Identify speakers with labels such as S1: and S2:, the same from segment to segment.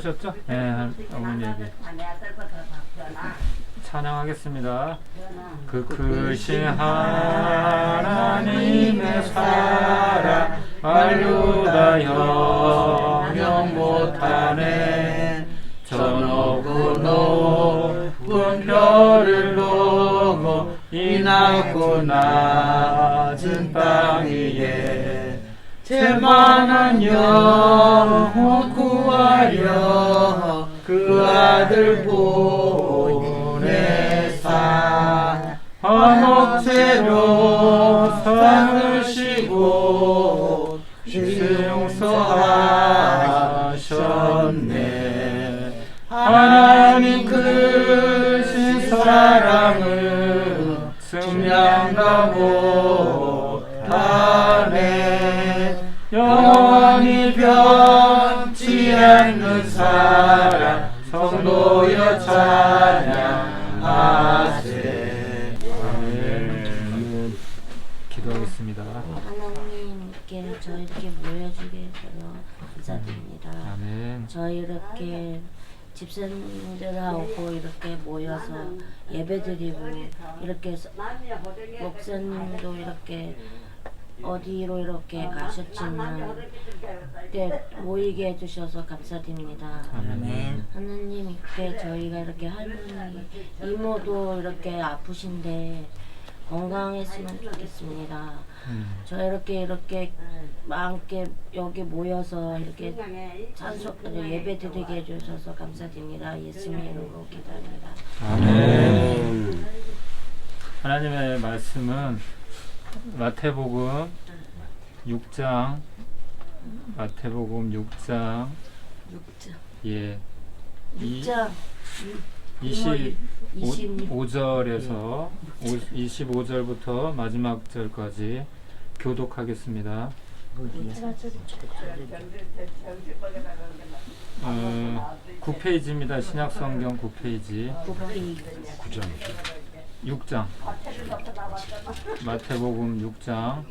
S1: 그러셨죠? 네, 어머니 얘기. 찬양하겠습니다. 그 크신 하나님의 사랑 말로다 영영 못하네 저 높고 높은 별을 넘어 이 낮고 낮은 땅 위에 제만한 영혼 구하려 그 아들 보내사 상을 쉬고 용서하셨네. 하나님 크신 사랑을
S2: 예배드리고 이렇게 서- 목사님도 이렇게 어디로 이렇게 가셨지만 그때 모이게 해주셔서 감사드립니다.
S1: 아멘
S2: 하나님 이렇게 저희가 이렇게 할머니 이모도 이렇게 아프신데 건강했으면 좋겠습니다.
S1: 음.
S2: 저 이렇게 이렇게 함께 여기 모여서 이렇게 찬송 예배 드리게 해주셔서 감사드립니다. 예수님 이름으로 기도합니다.
S1: 아멘. 하나님의 말씀은 마태복음 6장 마태복음 6장
S2: 6장
S1: 예. 이-
S2: 6장
S1: 25절에서 25절부터 마지막 절까지 교독하겠습니다. 어, 9페이지입니다. 신약성경 9페이지.
S2: 9페이지
S1: 6장. 마태복음 6장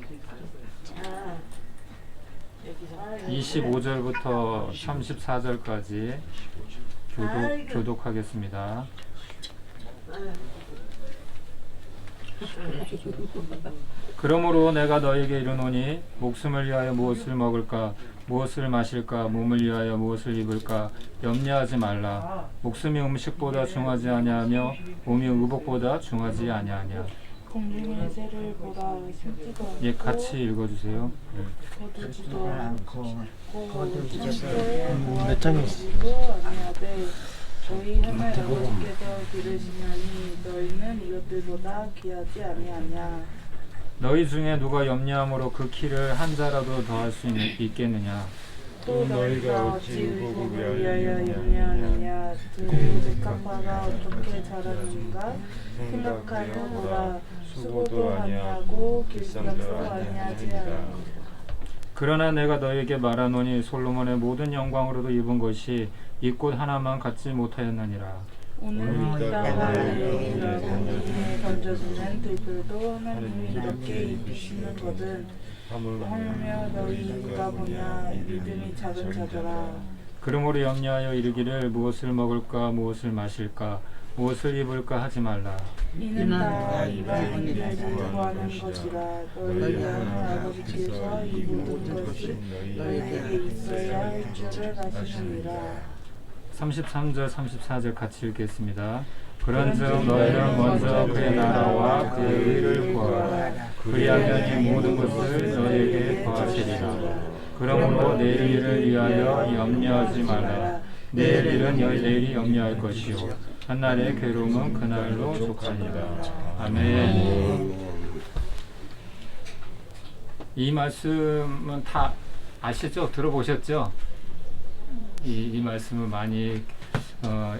S1: 25절부터 34절까지 교독, 교독하겠습니다. 그러므로 내가 너에게 이르노니 목숨을 위하여 무엇을 먹을까 무엇을 마실까 몸을 위하여 무엇을 입을까 염려하지 말라. 목숨이 음식보다 중하지 아니하며 몸이 의복보다 중하지 아니하냐.
S3: 공중의 새를 보라 숨지도 않고
S1: 예 같이 읽어주세요.
S3: 거두지도 않고
S4: 거두지도
S3: 몇 장이시고 저희 하나님 아버지께서 기르시나니 너희는 이것들보다 귀하지 아니하냐?
S1: 너희 중에 누가 염려함으로 그 키를 한 자라도 더할 수 있- 있겠느냐?
S3: 또 너희가 어찌 의복을 위하여 염려하느냐? 들직한 바가 어떻게 자라는가? 생각하여 보라. 수고도 아니하고 길쌈도 아니하지 않아
S1: 그러나 내가 너에게 말하노니 솔로몬의 모든 영광으로도 입은 것이 이 꽃 하나만 갖지 못하였느니라.
S3: 오늘 여기에 던져지는 들들도 하나님이 이렇게 입히시는 것은 하물며 너희가 보냐 믿음이 작은 자들아.
S1: 그러므로 염려하여 이르기를 무엇을 먹을까 무엇을 마실까 무엇을 입을까 하지 말라.
S3: 이는 다 이방인 일을 구하는 것이라. 너희 하나님 아버지께서 이 모든 것이 너희에게 있어야 할 줄을 아시느니라
S1: 33절 34절 같이 읽겠습니다. 그런즉 너희는 먼저 그의 나라와 그의 의를 구하라. 그리하면 이 모든 것을 너희에게 더하시리라. 그러므로 내일 일을 위하여 염려하지 말라. 내일 일은 여- 내일이 염려할 것이요 한날의 괴로움은 그날로 족하니라 아멘 이 말씀은 다 아시죠? 들어보셨죠? 이, 이 말씀을 많이 어,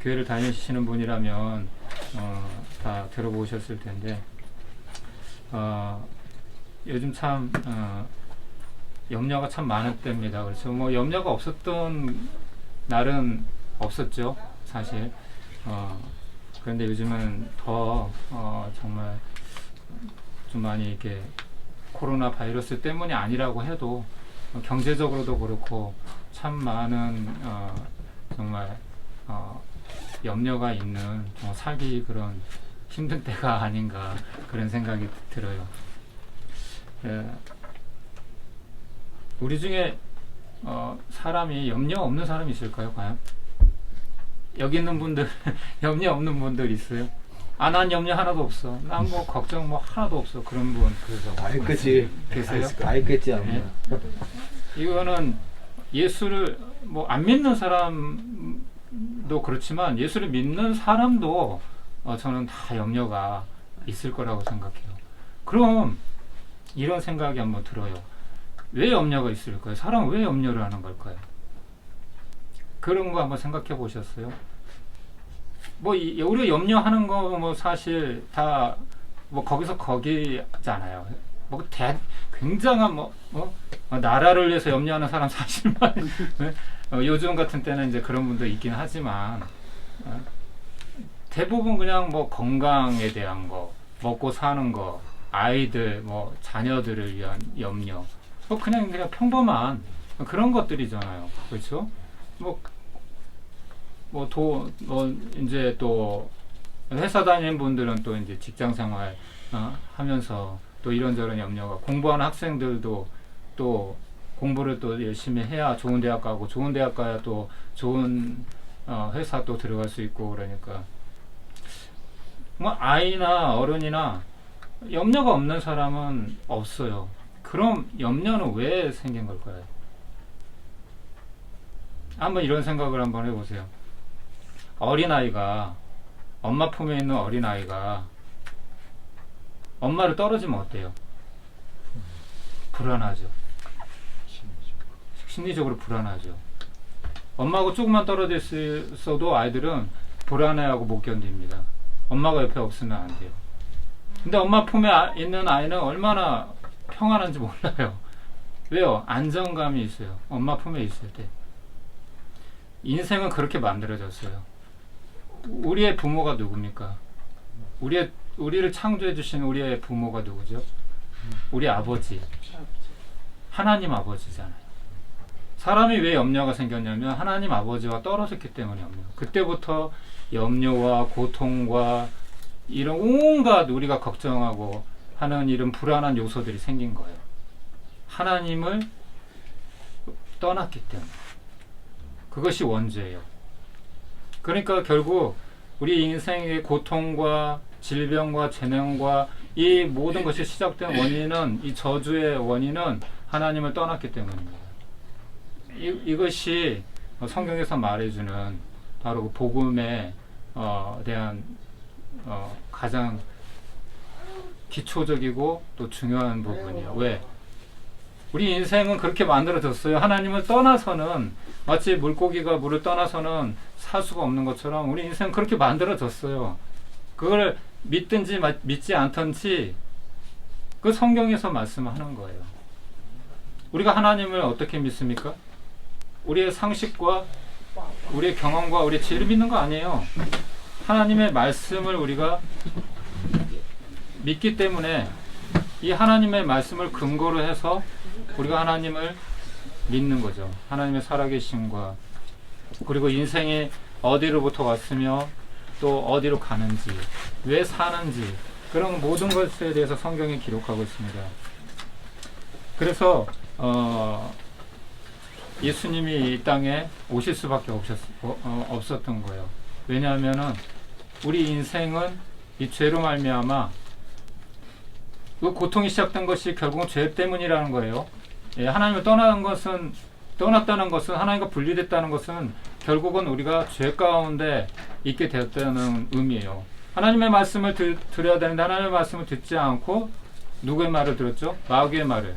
S1: 교회를 다니시는 분이라면 어, 다 들어보셨을 텐데 어, 요즘 참 어, 염려가 참 많을 때입니다. 그래서 뭐 염려가 없었던 날은 없었죠, 사실. 어, 그런데 요즘은 더 어, 정말 좀 많이 이렇게 코로나 바이러스 때문이 아니라고 해도 어, 경제적으로도 그렇고 참 많은 어, 정말 어, 염려가 있는 어, 살기 그런 힘든 때가 아닌가 그런 생각이 들어요. 예, 우리 중에 어, 사람이 염려 없는 사람이 있을까요, 과연? 여기 있는 분들 염려 없는 분들 있어요? 아, 난 염려 하나도 없어. 난 뭐 걱정 뭐 하나도 없어. 그런 분.
S4: 그래서 다 했겠지.
S1: 계세요?
S4: 다 했겠지 아마.
S1: 예. 이거는 예수를 뭐 안 믿는 사람도 그렇지만 예수를 믿는 사람도 어, 저는 다 염려가 있을 거라고 생각해요. 그럼 이런 생각이 한번 들어요. 왜 염려가 있을까요? 사람은 왜 염려를 하는 걸까요? 그런 거 한번 생각해 보셨어요? 뭐 이- 우리가 염려하는 거 뭐 사실 다 뭐 거기서 거기잖아요. 뭐 대, 굉장한 뭐, 뭐 어, 나라를 위해서 염려하는 사람 사실만 네? 어, 요즘 같은 때는 이제 그런 분도 있긴 하지만 어, 대부분 그냥 뭐 건강에 대한 거, 먹고 사는 거, 아이들 뭐 자녀들을 위한 염려, 뭐 그냥 그냥 평범한 그런 것들이잖아요. 그렇죠? 뭐 뭐 도, 뭐 이제 또 회사 다니는 분들은 또 이제 직장 생활 어, 하면서 또 이런저런 염려가 공부하는 학생들도 또 공부를 또 열심히 해야 좋은 대학 가고 좋은 대학 가야 또 좋은 어, 회사 또 들어갈 수 있고 그러니까 뭐 아이나 어른이나 염려가 없는 사람은 없어요. 그럼 염려는 왜 생긴 걸까요? 한번 이런 생각을 한번 해보세요. 어린아이가 엄마 품에 있는 어린아이가 엄마를 떨어지면 어때요? 불안하죠. 심리적으로 불안하죠. 엄마하고 조금만 떨어져 있어도 아이들은 불안해하고 못 견딥니다. 엄마가 옆에 없으면 안 돼요. 근데 엄마 품에 아- 있는 아이는 얼마나 평안한지 몰라요. 왜요? 안정감이 있어요. 엄마 품에 있을 때. 인생은 그렇게 만들어졌어요. 우리의 부모가 누굽니까? 우리의 우리를 창조해 주신 우리의 부모가 누구죠? 우리 아버지. 하나님 아버지잖아요. 사람이 왜 염려가 생겼냐면 하나님 아버지와 떨어졌기 때문에 염려. 그때부터 염려와 고통과 이런 온갖 우리가 걱정하고 하는 이런 불안한 요소들이 생긴 거예요. 하나님을 떠났기 때문에. 그것이 원죄예요. 그러니까 결국 우리 인생의 고통과 질병과 재난과 이 모든 것이 시작된 원인은 이 저주의 원인은 하나님을 떠났기 때문입니다. 이, 이것이 성경에서 말해주는 바로 그 복음에 어, 대한 어, 가장 기초적이고 또 중요한 부분이에요. 왜? 우리 인생은 그렇게 만들어졌어요. 하나님을 떠나서는 마치 물고기가 물을 떠나서는 살 수가 없는 것처럼 우리 인생은 그렇게 만들어졌어요. 그걸 믿든지 마- 믿지 않든지 그 성경에서 말씀하는 거예요. 우리가 하나님을 어떻게 믿습니까? 우리의 상식과 우리의 경험과 우리의 지혜를 믿는 거 아니에요. 하나님의 말씀을 우리가 믿기 때문에 이 하나님의 말씀을 근거로 해서 우리가 하나님을 믿는 거죠. 하나님의 살아계심과 그리고 인생이 어디로부터 왔으며 또 어디로 가는지 왜 사는지 그런 모든 것에 대해서 성경이 기록하고 있습니다. 그래서 어, 예수님이 이 땅에 오실 수밖에 없었, 어, 어, 없었던 거예요. 왜냐하면은 우리 인생은 이 죄로 말미암아 그 고통이 시작된 것이 결국은 죄 때문이라는 거예요. 예, 하나님을 떠나는 것은 떠났다는 것은 하나님과 분리됐다는 것은 결국은 우리가 죄 가운데 있게 되었다는 의미예요. 하나님의 말씀을 들, 들어야 되는데 하나님의 말씀을 듣지 않고 누구의 말을 들었죠? 마귀의 말을.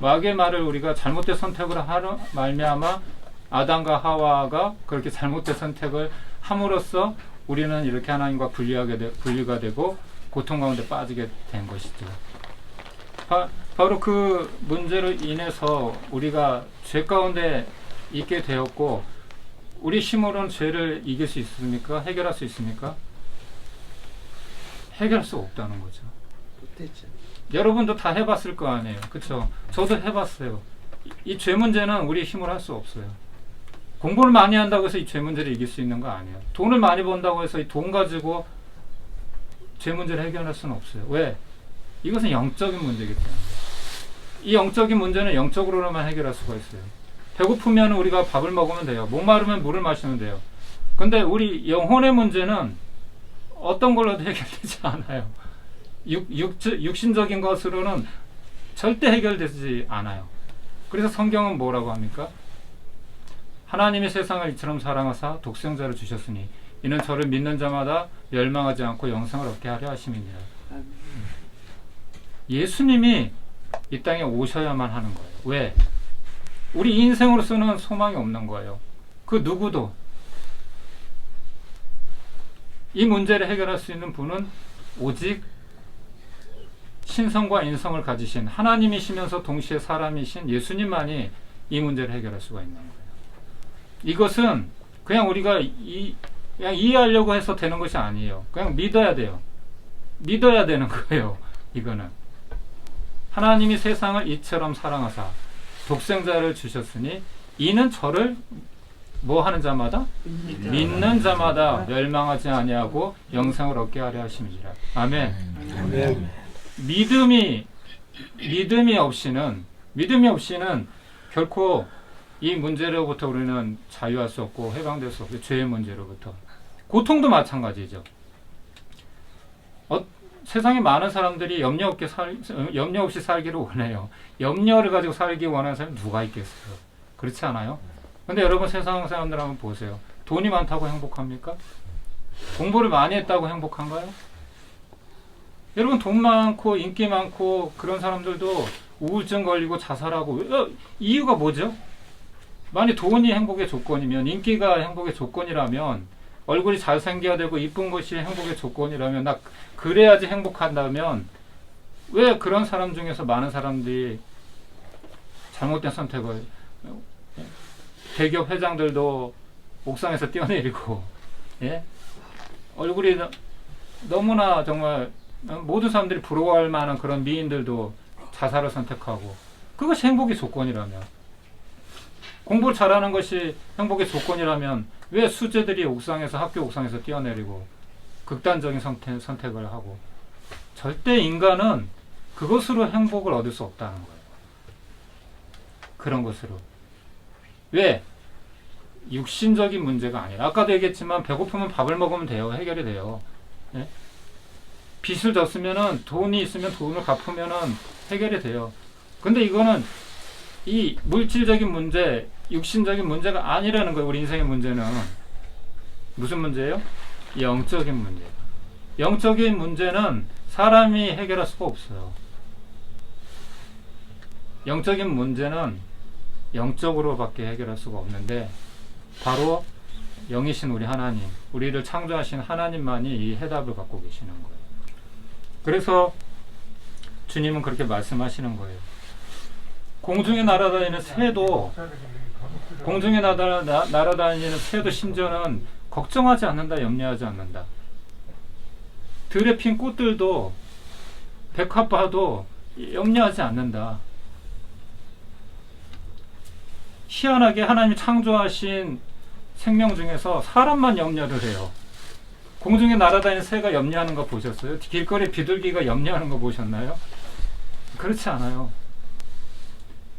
S1: 마귀의 말을 우리가 잘못된 선택을 하러 말미암아 아담과 하와가 그렇게 잘못된 선택을 함으로써 우리는 이렇게 하나님과 분리하게 되, 분리가 되고 고통 가운데 빠지게 된 것이죠. 바, 바로 그 문제로 인해서 우리가 죄 가운데 있게 되었고 우리 힘으로는 죄를 이길 수 있습니까? 해결할 수 있습니까? 해결할 수 없다는 거죠.
S4: 못했죠.
S1: 여러분도 다 해봤을 거 아니에요. 그쵸? 저도 해봤어요. 이 죄 문제는 우리 힘으로 할 수 없어요. 공부를 많이 한다고 해서 이 죄 문제를 이길 수 있는 거 아니에요. 돈을 많이 번다고 해서 이 돈 가지고 죄 문제를 해결할 수는 없어요. 왜? 이것은 영적인 문제이기 때문에. 이 영적인 문제는 영적으로만 해결할 수가 있어요. 배고프면 우리가 밥을 먹으면 돼요. 목마르면 물을 마시면 돼요. 근데 우리 영혼의 문제는 어떤 걸로도 해결되지 않아요. 육, 육, 육신적인 것으로는 절대 해결되지 않아요. 그래서 성경은 뭐라고 합니까? 하나님이 세상을 이처럼 사랑하사 독생자를 주셨으니 이는 저를 믿는 자마다 멸망하지 않고 영생을 얻게 하려 하심이니라. 예수님이 이 땅에 오셔야만 하는 거예요. 왜? 우리 인생으로서는 소망이 없는 거예요. 그 누구도 이 문제를 해결할 수 있는 분은 오직 신성과 인성을 가지신 하나님이시면서 동시에 사람이신 예수님만이 이 문제를 해결할 수가 있는 거예요. 이것은 그냥 우리가 이, 그냥 이해하려고 해서 되는 것이 아니에요. 그냥 믿어야 돼요. 믿어야 되는 거예요. 이거는 하나님이 세상을 이처럼 사랑하사 독생자를 주셨으니 이는 저를 뭐 하는 자마다 믿는 자마다 멸망하지 아니하고 영생을 얻게 하려 하심이니라. 아멘.
S4: 아멘.
S1: 믿음이 믿음이 없이는 믿음이 없이는 결코 이 문제로부터 우리는 자유할 수 없고 해방될 수 없고 죄의 문제로부터 고통도 마찬가지죠. 어, 세상에 많은 사람들이 염려 없게 살 염려 없이 살기를 원해요. 염려를 가지고 살기 원하는 사람이 누가 있겠어요? 그렇지 않아요? 근데 여러분 세상 사람들 한번 보세요. 돈이 많다고 행복합니까? 공부를 많이 했다고 행복한가요? 여러분 돈 많고 인기 많고 그런 사람들도 우울증 걸리고 자살하고 어, 이유가 뭐죠? 만약 돈이 행복의 조건이면 인기가 행복의 조건이라면 얼굴이 잘생겨야 되고 이쁜 것이 행복의 조건이라면 나 그래야지 행복한다면 왜 그런 사람 중에서 많은 사람들이 잘못된 선택을 대기업 회장들도 옥상에서 뛰어내리고 예? 얼굴이 너- 너무나 정말 모든 사람들이 부러워할 만한 그런 미인들도 자살을 선택하고 그것이 행복의 조건이라면 공부를 잘하는 것이 행복의 조건이라면 왜 수재들이 옥상에서 학교 옥상에서 뛰어내리고 극단적인 선택, 선택을 하고 절대 인간은 그것으로 행복을 얻을 수 없다는 거예요. 그런 것으로 왜 육신적인 문제가 아니라 아까도 얘기했지만 배고프면 밥을 먹으면 돼요 해결이 돼요. 예? 빚을 졌으면은 돈이 있으면 돈을 갚으면은 해결이 돼요. 근데 이거는 이 물질적인 문제, 육신적인 문제가 아니라는 거예요. 우리 인생의 문제는 무슨 문제예요? 영적인 문제. 영적인 문제는 사람이 해결할 수가 없어요. 영적인 문제는 영적으로밖에 해결할 수가 없는데 바로 영이신 우리 하나님, 우리를 창조하신 하나님만이 이 해답을 갖고 계시는 거예요. 그래서 주님은 그렇게 말씀하시는 거예요. 공중에 날아다니는 새도 공중에 날아, 나, 날아다니는 새도 심지어는 걱정하지 않는다, 염려하지 않는다. 들에 핀 꽃들도 백합화도 염려하지 않는다. 희한하게 하나님 창조하신 생명 중에서 사람만 염려를 해요. 공중에 날아다니는 새가 염려하는 거 보셨어요? 길거리 비둘기가 염려하는 거 보셨나요? 그렇지 않아요.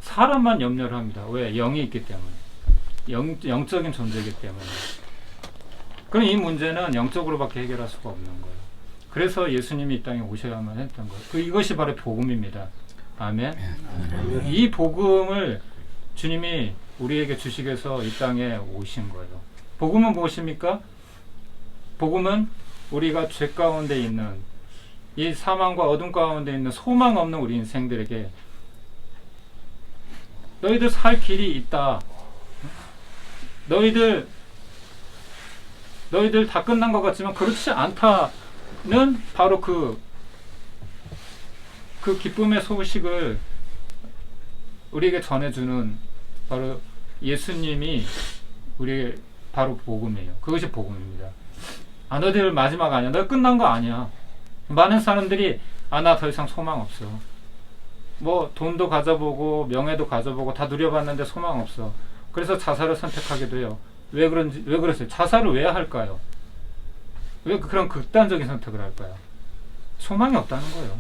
S1: 사람만 염려를 합니다. 왜? 영이 있기 때문에. 영, 영적인 존재이기 때문에. 그럼 이 문제는 영적으로밖에 해결할 수가 없는 거예요. 그래서 예수님이 이 땅에 오셔야만 했던 거예요. 그 이것이 바로 복음입니다. 아멘. 이 복음을 주님이 우리에게 주시게서 이 땅에 오신 거예요. 복음은 무엇입니까? 복음은 우리가 죄 가운데 있는 이 사망과 어둠 가운데 있는 소망 없는 우리 인생들에게 너희들 살 길이 있다. 너희들 너희들 다 끝난 것 같지만 그렇지 않다는 바로 그, 그 기쁨의 소식을 우리에게 전해주는 바로 예수님이 우리의 바로 복음이에요. 그것이 복음입니다. 아, 너희들 마지막 아니야. 너 끝난 거 아니야. 많은 사람들이 아, 나 더 이상 소망 없어. 뭐 돈도 가져보고 명예도 가져보고 다 누려봤는데 소망 없어. 그래서 자살을 선택하기도 해요. 왜 그런지 왜 그랬어요? 자살을 왜 할까요? 왜 그런 극단적인 선택을 할까요? 소망이 없다는 거예요.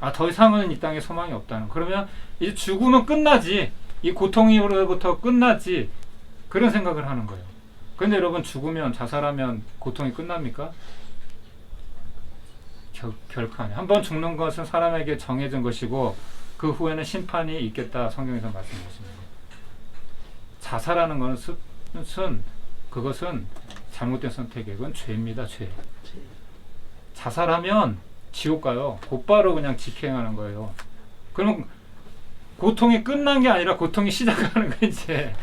S1: 아, 더 이상은 이 땅에 소망이 없다는. 그러면 이제 죽으면 끝나지. 이 고통으로부터 끝나지. 그런 생각을 하는 거예요. 근데 여러분 죽으면 자살하면 고통이 끝납니까? 결, 결코 아니에요. 한번 죽는 것은 사람에게 정해진 것이고 그 후에는 심판이 있겠다 성경에서 말씀하십니다. 자살하는 것은 순- 그것은 잘못된 선택이에요. 그건 죄입니다. 죄. 자살하면 지옥 가요. 곧바로 그냥 직행하는 거예요. 그럼 고통이 끝난 게 아니라 고통이 시작하는 거 이제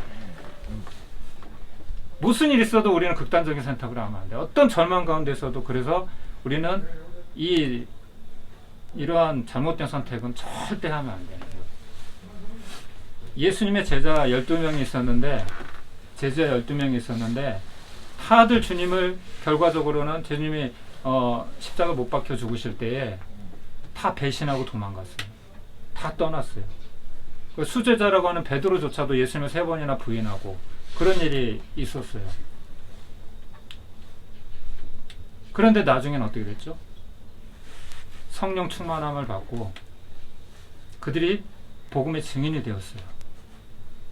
S1: 무슨 일 있어도 우리는 극단적인 선택을 하면 안 돼. 어떤 절망 가운데서도 그래서 우리는 이 이러한 잘못된 선택은 절대 하면 안 되는 거예요. 예수님의 제자 12명이 있었는데 제자 12명이 있었는데 다들 주님을 결과적으로는 주님이 어, 십자가 못 박혀 죽으실 때에 다 배신하고 도망갔어요. 다 떠났어요. 그 수제자라고 하는 베드로조차도 예수님을 세 번이나 부인하고 그런 일이 있었어요. 그런데 나중에는 어떻게 됐죠? 성령 충만함을 받고 그들이 복음의 증인이 되었어요.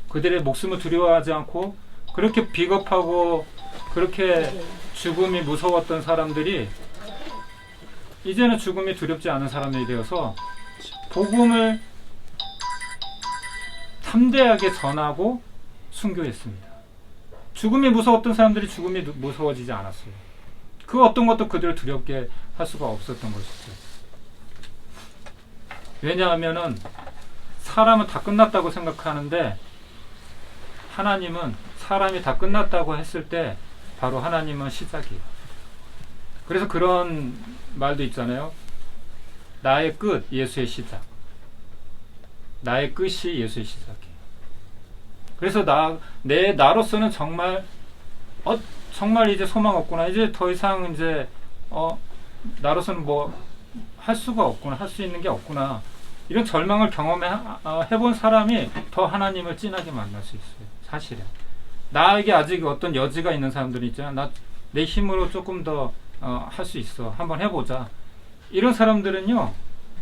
S1: 그들의 목숨을 두려워하지 않고 그렇게 비겁하고 그렇게 죽음이 무서웠던 사람들이 이제는 죽음이 두렵지 않은 사람들이 되어서 복음을 담대하게 전하고 순교했습니다. 죽음이 무서웠던 사람들이 죽음이 누- 무서워지지 않았어요. 그 어떤 것도 그들을 두렵게 할 수가 없었던 것이죠. 왜냐하면은 사람은 다 끝났다고 생각하는데 하나님은 사람이 다 끝났다고 했을 때 바로 하나님은 시작이에요. 그래서 그런 말도 있잖아요. 나의 끝, 예수의 시작. 나의 끝이 예수의 시작이에요. 그래서 나, 내 나로서는 정말, 어, 정말 이제 소망 없구나. 이제 더 이상 이제, 어, 나로서는 뭐 할 수가 없구나. 할 수 있는 게 없구나. 이런 절망을 경험해 어, 해본 사람이 더 하나님을 진하게 만날 수 있어요. 사실은. 나에게 아직 어떤 여지가 있는 사람들이 있잖아. 나 내 힘으로 조금 더 할수 있어. 한번 해보자. 이런 사람들은요,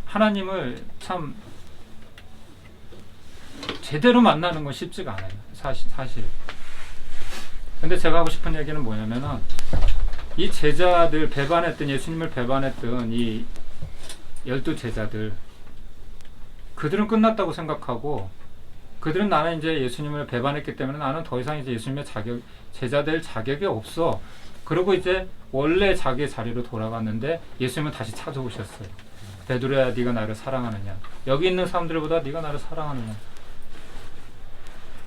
S1: 하나님을 참 제대로 만나는 건 쉽지가 않아요. 사실, 사실. 근데 제가 하고 싶은 얘기는 뭐냐면은, 이 제자들, 배반했던, 예수님을 배반했던 이 열두 제자들, 그들은 끝났다고 생각하고, 그들은 나는 이제 예수님을 배반했기 때문에 나는 더 이상 이제 예수님의 자격, 제자 될 자격이 없어. 그리고 이제 원래 자기의 자리로 돌아갔는데 예수님은 다시 찾아오셨어요. 베드로야 네가 나를 사랑하느냐? 여기 있는 사람들보다 네가 나를 사랑하느냐?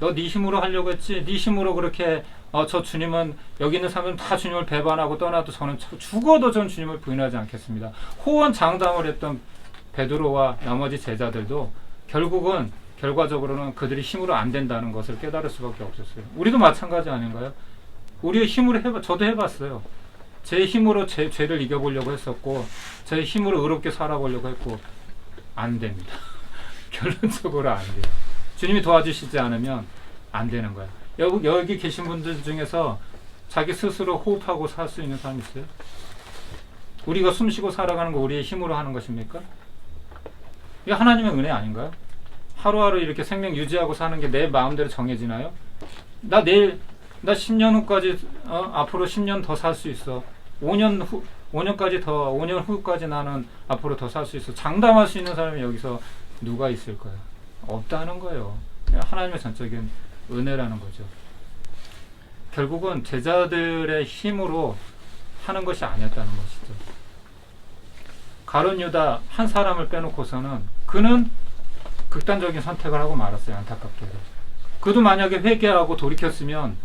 S1: 너 네 힘으로 하려고 했지? 네 힘으로 그렇게 어, 저 주님은 여기 있는 사람들은 다 주님을 배반하고 떠나도 저는 저- 죽어도 전 주님을 부인하지 않겠습니다. 호언 장담을 했던 베드로와 나머지 제자들도 결국은 결과적으로는 그들이 힘으로 안 된다는 것을 깨달을 수밖에 없었어요. 우리도 마찬가지 아닌가요? 우리의 힘으로 해봐, 저도 해봤어요. 제 힘으로 제 죄를 이겨보려고 했었고, 제 힘으로 의롭게 살아보려고 했고, 안 됩니다. 결론적으로 안 돼요. 주님이 도와주시지 않으면 안 되는 거야. 여기, 여기 계신 분들 중에서 자기 스스로 호흡하고 살 수 있는 사람 있어요? 우리가 숨 쉬고 살아가는 거 우리의 힘으로 하는 것입니까? 이게 하나님의 은혜 아닌가요? 하루하루 이렇게 생명 유지하고 사는 게 내 마음대로 정해지나요? 나 내일 나 10년 후까지 어, 앞으로 10년 더 살 수 있어. 5년 후 5년까지 더 5년 후까지 나는 앞으로 더 살 수 있어. 장담할 수 있는 사람이 여기서 누가 있을까요? 없다는 거예요. 하나님의 전적인 은혜라는 거죠. 결국은 제자들의 힘으로 하는 것이 아니었다는 것이죠. 가론 유다 한 사람을 빼놓고서는 그는 극단적인 선택을 하고 말았어요. 안타깝게도. 그도 만약에 회개하고 돌이켰으면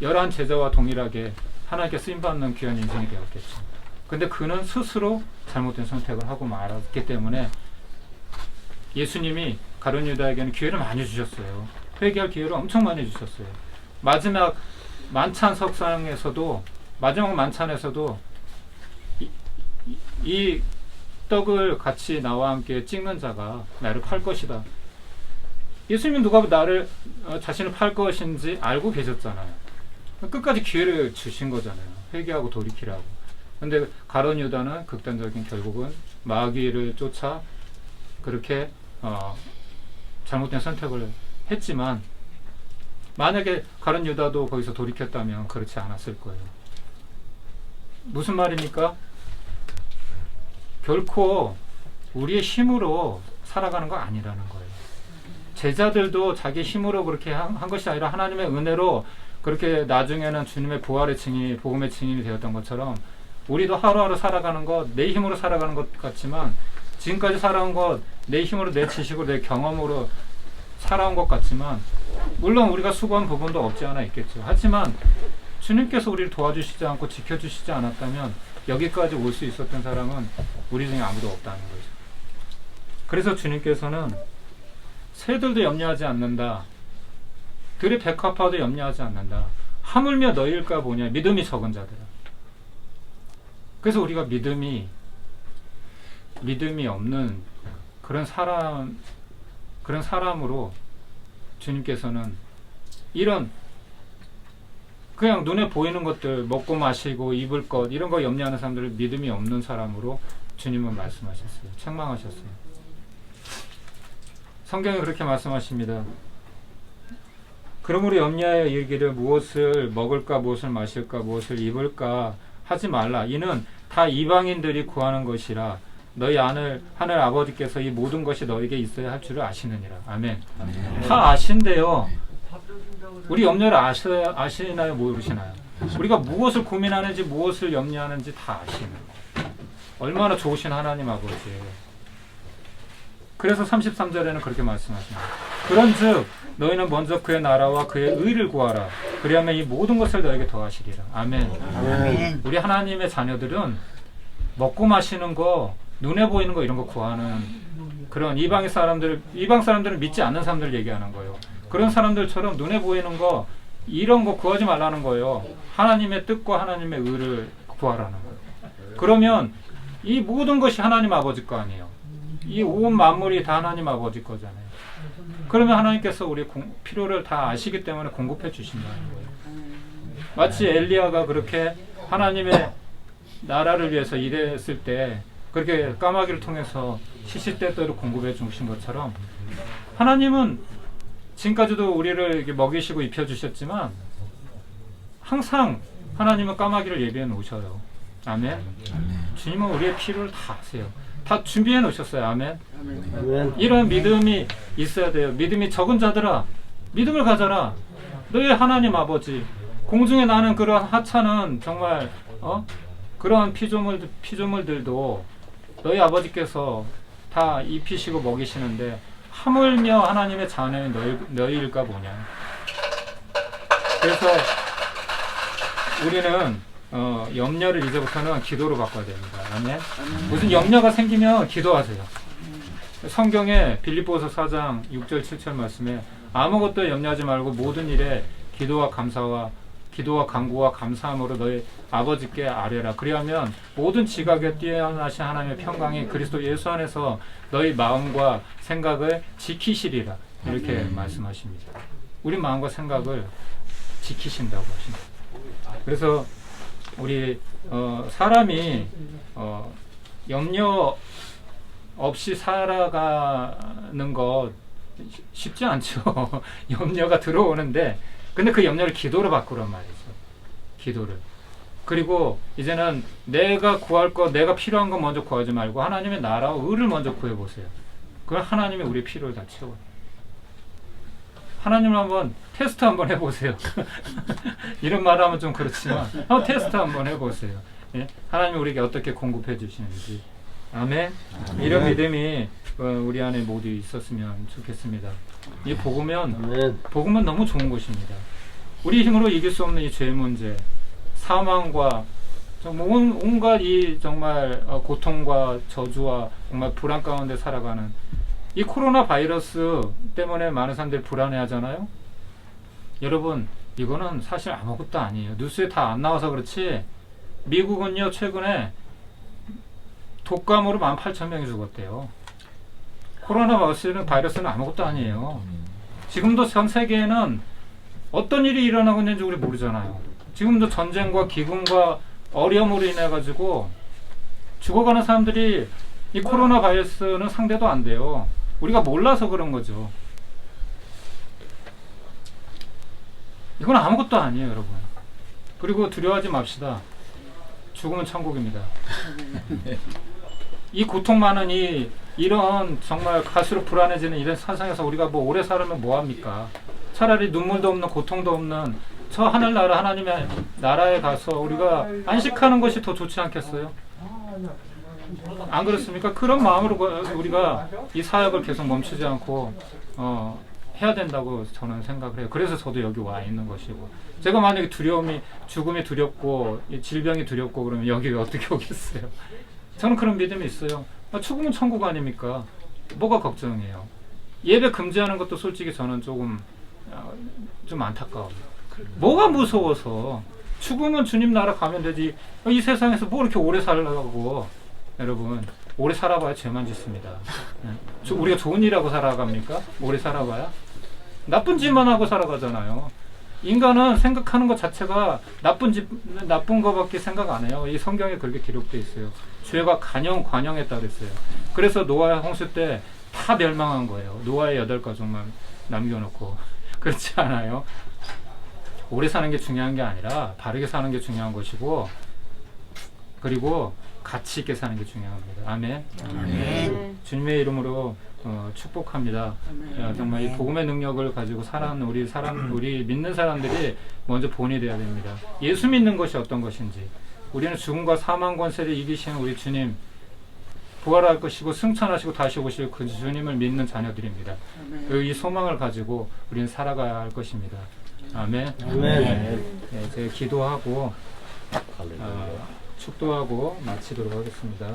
S1: 열한 제자와 동일하게 하나님께 쓰임받는 귀한 인생이 되었겠죠. 근데 그는 스스로 잘못된 선택을 하고 말았기 때문에 예수님이 가룟 유다에게는 기회를 많이 주셨어요. 회개할 기회를 엄청 많이 주셨어요. 마지막 만찬 석상에서도 마지막 만찬에서도 이, 이, 이 떡을 같이 나와 함께 찍는 자가 나를 팔 것이다. 예수님은 누가 나를 어, 자신을 팔 것인지 알고 계셨잖아요. 끝까지 기회를 주신 거잖아요. 회개하고 돌이키라고. 근데 가론 유다는 극단적인 결국은 마귀를 쫓아 그렇게 어, 잘못된 선택을 했지만 만약에 가론 유다도 거기서 돌이켰다면 그렇지 않았을 거예요. 무슨 말입니까? 결코 우리의 힘으로 살아가는 거 아니라는 거예요. 제자들도 자기 힘으로 그렇게 한, 한 것이 아니라 하나님의 은혜로 그렇게 나중에는 주님의 부활의 증인, 복음의 증인이 되었던 것처럼 우리도 하루하루 살아가는 것, 내 힘으로 살아가는 것 같지만 지금까지 살아온 것, 내 힘으로, 내 지식으로, 내 경험으로 살아온 것 같지만 물론 우리가 수고한 부분도 없지 않아 있겠죠. 하지만 주님께서 우리를 도와주시지 않고 지켜주시지 않았다면 여기까지 올 수 있었던 사람은 우리 중에 아무도 없다는 거죠. 그래서 주님께서는 새들도 염려하지 않는다. 들의 백합화도 염려하지 않는다. 하물며 너희일까 보냐. 믿음이 적은 자들아. 그래서 우리가 믿음이 믿음이 없는 그런 사람 그런 사람으로 주님께서는 이런 그냥 눈에 보이는 것들 먹고 마시고 입을 것 이런 거 염려하는 사람들을 믿음이 없는 사람으로 주님은 말씀하셨어요. 책망하셨어요. 성경에 그렇게 말씀하십니다. 그러므로 염려하여 이르기를 무엇을 먹을까 무엇을 마실까 무엇을 입을까 하지 말라. 이는 다 이방인들이 구하는 것이라. 너희 하늘 하늘 아버지께서 이 모든 것이 너에게 있어야 할 줄을 아시느니라. 아멘. 다 아신대요. 우리 염려를 아셔, 아시나요? 모르시나요? 우리가 무엇을 고민하는지 무엇을 염려하는지 다 아시는 거예요. 얼마나 좋으신 하나님 아버지예요. 그래서 33절에는 그렇게 말씀하십니다. 그런즉 너희는 먼저 그의 나라와 그의 의를 구하라. 그리하면 이 모든 것을 너에게 더하시리라. 아멘. 우리 하나님의 자녀들은 먹고 마시는 거, 눈에 보이는 거 이런 거 구하는 그런 이방의 사람들, 이방 사람들은 믿지 않는 사람들 얘기하는 거예요. 그런 사람들처럼 눈에 보이는 거 이런 거 구하지 말라는 거예요. 하나님의 뜻과 하나님의 의를 구하라는 거예요. 그러면 이 모든 것이 하나님 아버지 거 아니에요. 이 온 만물이 다 하나님 아버지 거잖아요. 그러면 하나님께서 우리 공- 필요를 다 아시기 때문에 공급해 주신다는 거예요. 마치 엘리야가 그렇게 하나님의 나라를 위해서 일했을 때 그렇게 까마귀를 통해서 시시때때로 공급해 주신 것처럼 하나님은 지금까지도 우리를 먹이시고 입혀 주셨지만 항상 하나님은 까마귀를 예비해 놓으셔요. 아멘. 주님은 우리의 필요를 다 아세요. 다 준비해 놓으셨어요. 아멘.
S4: 아멘.
S1: 이런 믿음이 있어야 돼요. 믿음이 적은 자들아, 믿음을 가져라. 너희 하나님 아버지, 공중에 나는 그런 하찮은 정말 어 그런 피조물 피조물들도 너희 아버지께서 다 입히시고 먹이시는데 하물며 하나님의 자녀인 너희 너희일까 보냐. 그래서 우리는 어, 염려를 이제부터는 기도로 바꿔야 됩니다. 아멘. 무슨 염려가 생기면 기도하세요. 성경에 빌립보서 4장 6절 7절 말씀에 아무것도 염려하지 말고 모든 일에 기도와 감사와 기도와 간구와 감사함으로 너희 아버지께 아뢰라. 그리하면 모든 지각에 뛰어나신 하나님의 평강이 그리스도 예수 안에서 너희 마음과 생각을 지키시리라. 이렇게 말씀하십니다. 우리 마음과 생각을 지키신다고 하십니다. 그래서 우리 어, 사람이 어, 염려 없이 살아가는 것 쉽- 쉽지 않죠. 염려가 들어오는데 근데 그 염려를 기도로 바꾸란 말이죠. 기도를. 그리고 이제는 내가 구할 것, 내가 필요한 것 먼저 구하지 말고 하나님의 나라와 의를 먼저 구해 보세요. 그럼 하나님이 우리 필요를 다 채워요. 하나님을 한번 테스트 한번 해보세요. 이런 말 하면 좀 그렇지만 한번 테스트 한번 해보세요. 예? 하나님 우리에게 어떻게 공급해 주시는지. 아멘. 이런 믿음이 어, 우리 안에 모두 있었으면 좋겠습니다. 이 복음은
S4: 아멘.
S1: 복음은 너무 좋은 것입니다. 우리 힘으로 이길 수 없는 이죄 문제, 사망과 정말 온, 온갖 이 정말 어, 고통과 저주와 정말 불안 가운데 살아가는 이 코로나 바이러스 때문에 많은 사람들이 불안해하잖아요. 여러분 이거는 사실 아무것도 아니에요. 뉴스에 다 안 나와서 그렇지 미국은요 최근에 독감으로 18,000명이 죽었대요. 코로나 바이러스는 바이러스는 아무것도 아니에요. 지금도 전 세계에는 어떤 일이 일어나고 있는지 우리 모르잖아요. 지금도 전쟁과 기근과 어려움으로 인해 가지고 죽어가는 사람들이 이 코로나 바이러스는 상대도 안 돼요. 우리가 몰라서 그런 거죠. 이건 아무것도 아니에요, 여러분. 그리고 두려워하지 맙시다. 죽음은 천국입니다. 이 고통 많은 이 이런 정말 갈수록 불안해지는 이런 세상에서 우리가 뭐 오래 살면 뭐 합니까? 차라리 눈물도 없는 고통도 없는 저 하늘나라 하나님의 나라에 가서 우리가 안식하는 것이 더 좋지 않겠어요? 안 그렇습니까? 그런 마음으로 그- 우리가 이 사역을 계속 멈추지 않고 어, 해야 된다고 저는 생각을 해요. 그래서 저도 여기 와 있는 것이고 제가 만약에 두려움이 죽음이 두렵고 이 질병이 두렵고 그러면 여기 왜 어떻게 오겠어요? 저는 그런 믿음이 있어요. 아, 죽음은 천국 아닙니까? 뭐가 걱정이에요? 예배 금지하는 것도 솔직히 저는 조금 어, 좀 안타까워요. 뭐가 무서워서 죽으면 주님 나라 가면 되지 이 세상에서 뭐 이렇게 오래 살라고 여러분 오래 살아봐야 죄만 짓습니다. 예. 저- 우리가 좋은 일하고 살아갑니까? 오래 살아봐야 나쁜 짓만 하고 살아가잖아요. 인간은 생각하는 것 자체가 나쁜 짓 나쁜 거밖에 생각 안 해요. 이 성경에 그렇게 기록돼 있어요. 죄가 간영 관영했다 그랬어요. 그래서 노아의 홍수 때 다 멸망한 거예요. 노아의 여덟 가족만 남겨놓고 그렇지 않아요? 오래 사는 게 중요한 게 아니라 바르게 사는 게 중요한 것이고 그리고 가치 있게 사는 게 중요합니다. 아멘.
S2: 네.
S1: 주님의 이름으로 어, 축복합니다. 야, 정말 이 복음의 능력을 가지고 살아가는 우리 사람, 우리 믿는 사람들이 먼저 본이 되어야 됩니다. 예수 믿는 것이 어떤 것인지, 우리는 죽음과 사망 권세를 이기시는 우리 주님, 부활할 것이고 승천하시고 다시 오실 그 주님을 믿는 자녀들입니다. 그이 소망을 가지고 우리는 살아가야 할 것입니다. 아멘.
S4: 아멘.
S1: 네, 네, 제가 기도하고 어, 축도하고 마치도록 하겠습니다.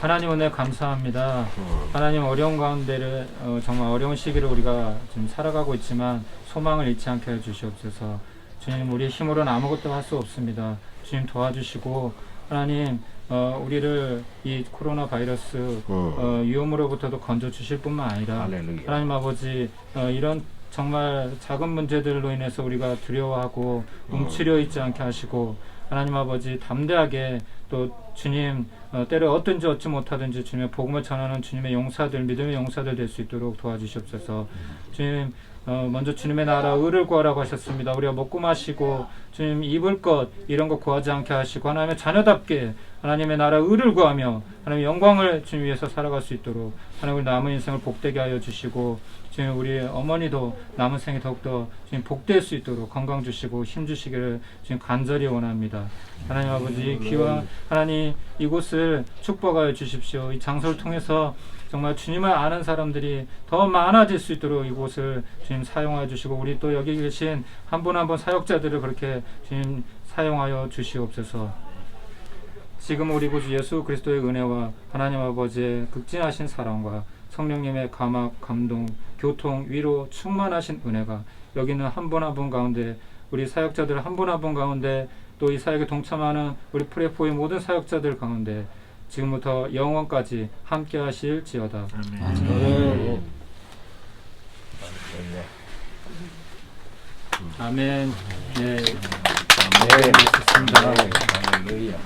S1: 하나님 은혜 감사합니다. 하나님 어려운 가운데를 어, 정말 어려운 시기를 우리가 지금 살아가고 있지만 소망을 잃지 않게 해 주시옵소서. 주님 우리 힘으로는 아무것도 할 수 없습니다. 주님 도와주시고 하나님 어, 우리를 이 코로나 바이러스 어, 위험으로부터도 건져 주실 뿐만 아니라
S5: 할렐루야.
S1: 하나님 아버지 어, 이런 정말 작은 문제들로 인해서 우리가 두려워하고 움츠려 있지 않게 하시고 하나님 아버지 담대하게 또 주님 어, 때로 어떤지 얻지 못하든지 주님의 복음을 전하는 주님의 용사들 믿음의 용사들 될 수 있도록 도와주시옵소서. 주님 어, 먼저 주님의 나라 의를 구하라고 하셨습니다. 우리가 먹고 마시고 주님 입을 것 이런 거 구하지 않게 하시고 하나님의 자녀답게 하나님의 나라 의를 구하며 하나님의 영광을 주님 위해서 살아갈 수 있도록 하나님 남은 인생을 복되게 하여 주시고 주님 우리 어머니도 남은 생에 더욱더 주님 복될 수 있도록 건강 주시고 힘 주시기를 주님 간절히 원합니다. 하나님 아버지 귀와 하나님 이곳을 축복하여 주십시오. 이 장소를 통해서 정말 주님을 아는 사람들이 더 많아질 수 있도록 이곳을 주님 사용하여 주시고 우리 또 여기 계신 한 분 한 분 사역자들을 그렇게 주님 사용하여 주시옵소서. 지금 우리 구주 예수 그리스도의 은혜와 하나님 아버지의 극진하신 사랑과 성령님의 감화, 감동, 교통, 위로 충만하신 은혜가 여기는 한 분 한 분 가운데 우리 사역자들 한 분 한 분 가운데 또 이 사역에 동참하는 우리 프레포의 모든 사역자들 가운데 지금부터 영원까지 함께 하실지어다.
S4: 아멘.
S1: 아멘. 네.
S5: 네.
S1: 고맙습니다.
S5: 할렐루야.